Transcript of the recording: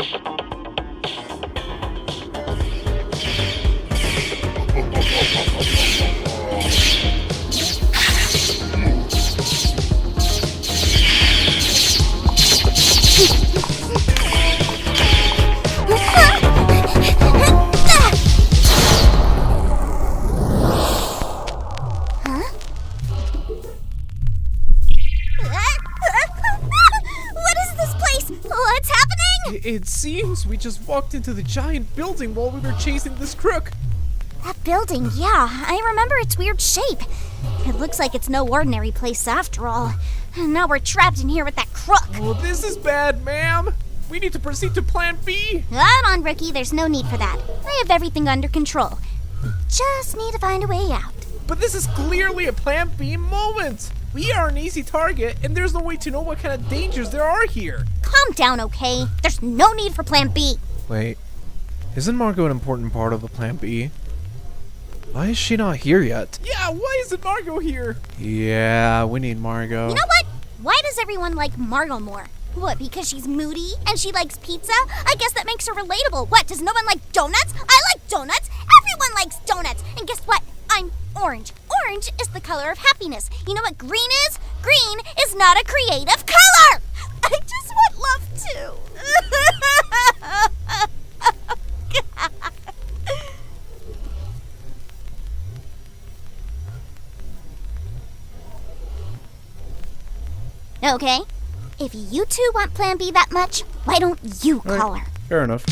what is this place? What's happening? It seems we just walked into the giant building while we were chasing this crook. That building, yeah, I remember its weird shape. It looks like it's no ordinary place after all. And now we're trapped in here with that crook. Well, this is bad, ma'am. We need to proceed to Plan B. Come on, rookie, there's no need for that. I have everything under control. We just need to find a way out. But this is clearly a Plan B moment. We are an easy target, and there's no way to know what kind of dangers there are here. Calm down, okay? There's no need for Plan B. Wait, isn't Margot an important part of the Plan B? Why is she not here yet? Yeah, why isn't Margot here? Yeah, we need Margot. You know what? Why does everyone like Margot more? What, because she's moody and she likes pizza? I guess that makes her relatable. What, does no one like donuts? I like donuts. Everyone likes donuts. And guess what? I'm orange. Orange is the color of happiness. You know what green is? Green is not a creative color. I just want love too. okay. If you two want Plan B that much, why don't you Right. call her? Fair enough.